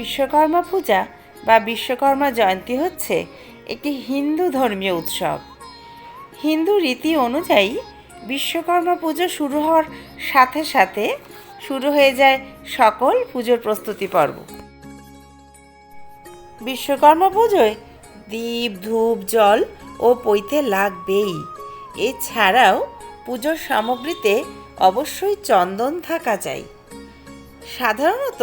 বিশ্বকর্মা পূজা বা বিশ্বকর্মা জয়ন্তী হচ্ছে একটি হিন্দু ধর্মীয় উৎসব। হিন্দু রীতি অনুযায়ী বিশ্বকর্মা পুজো শুরু হওয়ার সাথে সাথে শুরু হয়ে যায় সকল পুজোর প্রস্তুতি পর্ব। বিশ্বকর্মা পুজোয় দীপ, ধূপ, জল ও পৈতে লাগবেই। এছাড়াও পুজোর সামগ্রীতে অবশ্যই চন্দন থাকা চাই সাধারণত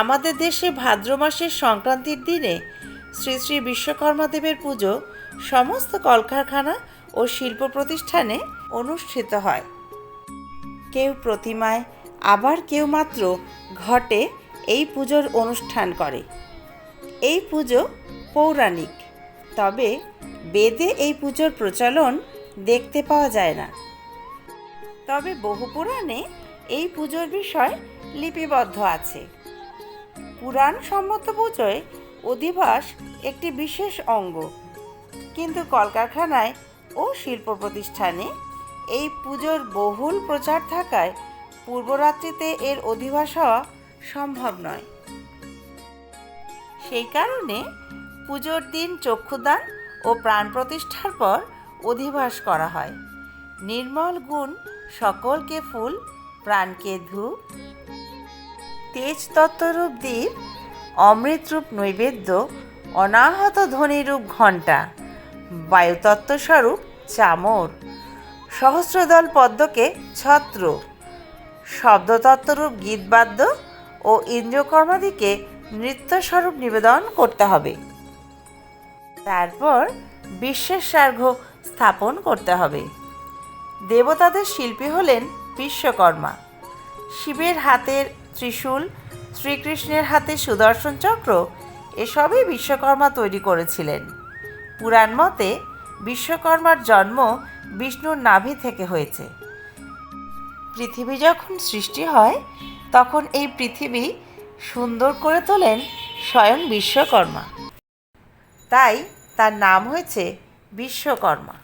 আমাদের দেশে ভাদ্র মাসের সংক্রান্তির দিনে শ্রী শ্রী বিশ্বকর্মা দেবের পুজো সমস্ত কলকারখানা ও শিল্প প্রতিষ্ঠানে অনুষ্ঠিত হয়। কেউ প্রতিমায়, আবার কেউ মাত্র ঘটে এই পুজোর অনুষ্ঠান করে। এই পুজো পৌরাণিক, তবে বেদে এই পুজোর প্রচলন দেখতে পাওয়া যায় না। তবে বহু পুরাণে এই পুজোর বিষয় লিপিবদ্ধ আছে। পুরাণ সম্মত পুজোয় অধিবাস একটি বিশেষ অঙ্গ। কিন্তু কলকারখানায় ও শিল্প প্রতিষ্ঠানে এই পুজোর বহুল প্রচার থাকায় পূর্বরাত্রিতে এর অধিবাস হওয়া সম্ভব নয়। সেই কারণে পুজোর দিন চক্ষুদান ও প্রাণ প্রতিষ্ঠার পর অধিবাস করা হয়। নির্মল গুণ সকলকে ফুল, প্রাণকে ধূপ তেজ তত্ত্বরূপ দ্বীপ, অমৃতরূপ নৈবেদ্য, অনাহত ধ্বনিরূপ ঘণ্টা, বায়ুতত্ত্বস্বরূপ চামর, সহস্রদল পদ্মকে ছত্র, শব্দতত্ত্বরূপ গীতবাদ্য ও ইন্দ্রকর্মাদিকে নৃত্যস্বরূপ নিবেদন করতে হবে। তারপর বিশ্বের সার্ঘ স্থাপন করতে হবে। দেবতাদের শিল্পী হলেন বিশ্বকর্মা। শিবের হাতের ত্রিশূল, শ্রীকৃষ্ণের হাতে সুদর্শন চক্র, এসবই বিশ্বকর্মা তৈরি করেছিলেন। পুরাণ মতে, বিশ্বকর্মার জন্ম বিষ্ণুর নাভি থেকে হয়েছে। পৃথিবী যখন সৃষ্টি হয়, তখন এই পৃথিবী সুন্দর করে তোলেন স্বয়ং বিশ্বকর্মা। তাই তার নাম হয়েছে বিশ্বকর্মা।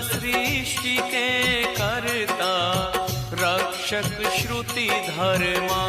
सृष्टि के करता रक्षक श्रुति धर्मा।